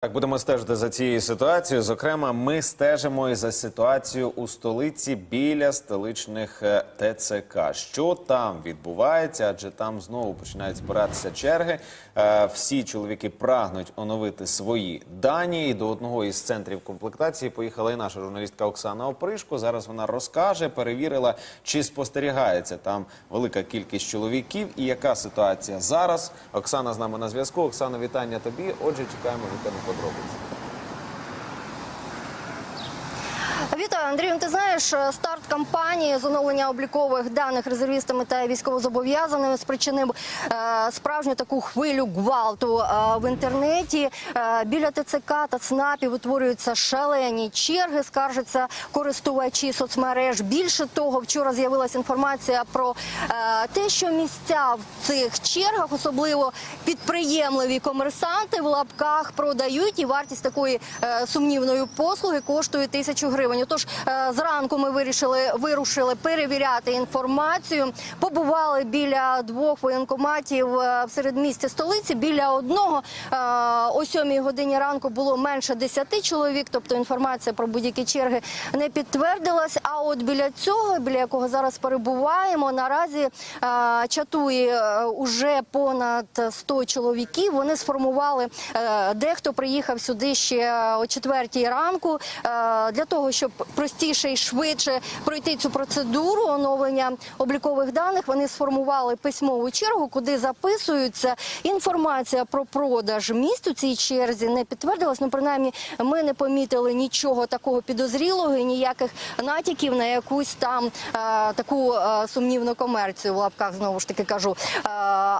Так, будемо стежити за цією ситуацією. Зокрема, ми стежимо і за ситуацією у столиці біля столичних е, ТЦК. Що там відбувається? Адже там знову починають збиратися черги. Е, Всі чоловіки прагнуть оновити свої дані. І до одного із центрів комплектації поїхала і наша журналістка Оксана Опришко. Зараз вона розкаже, перевірила, чи спостерігається там велика кількість чоловіків і яка ситуація зараз. Оксана з нами на зв'язку. Оксана, вітання тобі. Отже, чекаємо від тебе подробиць. Андрію. Ти знаєш, старт кампанії з оновлення облікових даних резервістами та військовозобов'язаними спричинив е, справжню таку хвилю гвалту е, в інтернеті. Е, біля ТЦК та ЦНАПів утворюються шалені черги, скаржаться користувачі соцмереж. Більше того, вчора з'явилася інформація про е, те, що місця в цих чергах, особливо підприємливі комерсанти в лапках продають, і вартість такої е, сумнівної послуги коштує тисячу гривень. Отож, е, зранку ми вирішили вирушили перевіряти інформацію. Побували біля двох воєнкоматів е, в середмісті столиці. Біля одного е, о сьомій годині ранку було менше десяти чоловік. Тобто інформація про будь-які черги не підтвердилась. А от біля цього, біля якого зараз перебуваємо, наразі е, чатує е, уже понад 100 чоловіків. Вони сформували е, дехто приїхав сюди ще о четвертій ранку е, для того, щоб простіше і швидше пройти цю процедуру оновлення облікових даних. Вони сформували письмову чергу, куди записуються. Інформація про продаж місць у цій черзі не підтвердилась. Ну, принаймні, ми не помітили нічого такого підозрілого і ніяких натяків на якусь там е, таку е, сумнівну комерцію в лапках знову ж таки кажу. Е,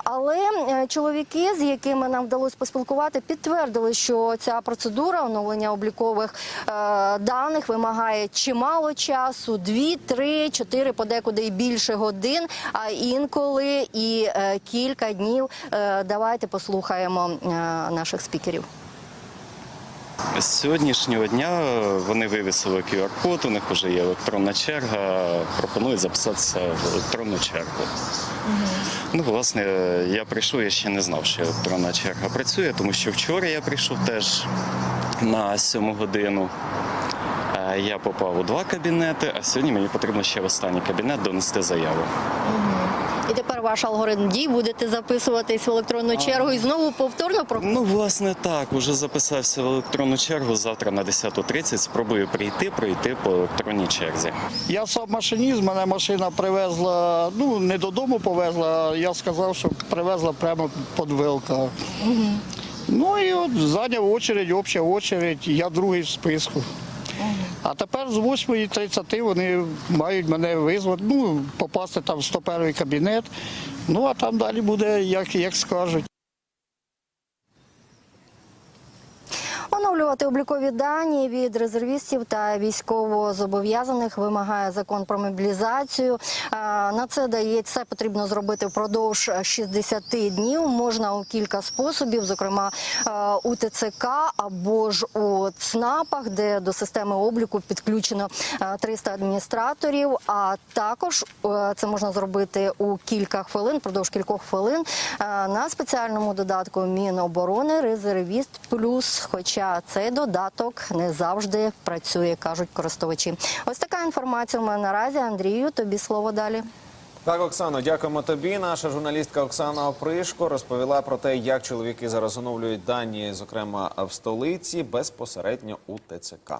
але е, чоловіки, з якими нам вдалося поспілкувати, підтвердили, що ця процедура оновлення облікових е, даних вимагає чимало часу: дві, три, чотири, подекуди і більше годин, а інколи і е, кілька днів. Е, давайте послухаємо е, наших спікерів. З сьогоднішнього дня вони вивісили QR-код, у них вже є електронна черга, пропонують записатися в електронну чергу. Ну, власне, я прийшов, я ще не знав, що електронна черга працює, тому що вчора я прийшов теж на сьому годину. Я попав у два кабінети, а сьогодні мені потрібно ще в останній кабінет донести заяву. І тепер ваш алгоритм дій будете записуватись в електронну чергу і знову повторно про Ну, власне, так, уже записався в електронну чергу. Завтра на 10.30 спробую прийти, пройти по електронній черзі. Я сам машиніст, мене машина привезла, ну не додому повезла, а я сказав, що привезла прямо під вилка. Ну і от зайняв очередь, обща очередь, я другий в списку. А тепер з 8.30 вони мають мене визвати, ну, попасти там в 101 кабінет. Ну а там далі буде, як, як скажуть. Оновлювати облікові дані від резервістів та військовозобов'язаних вимагає закон про мобілізацію. На це дає це потрібно зробити впродовж 60 днів. Можна у кілька способів, зокрема у ТЦК або ж у ЦНАПах, де до системи обліку підключено е, 300 адміністраторів. А також е, це можна зробити у кілька хвилин, впродовж кількох хвилин на спеціальному додатку Міноборони Резервіст Плюс. Хоча цей додаток не завжди працює, кажуть користувачі. Ось така інформація у мене наразі. Андрію, тобі слово далі. Так, Оксано, дякуємо тобі. Наша журналістка Оксана Опришко розповіла про те, як чоловіки зараз оновлюють дані, зокрема в столиці, безпосередньо у ТЦК.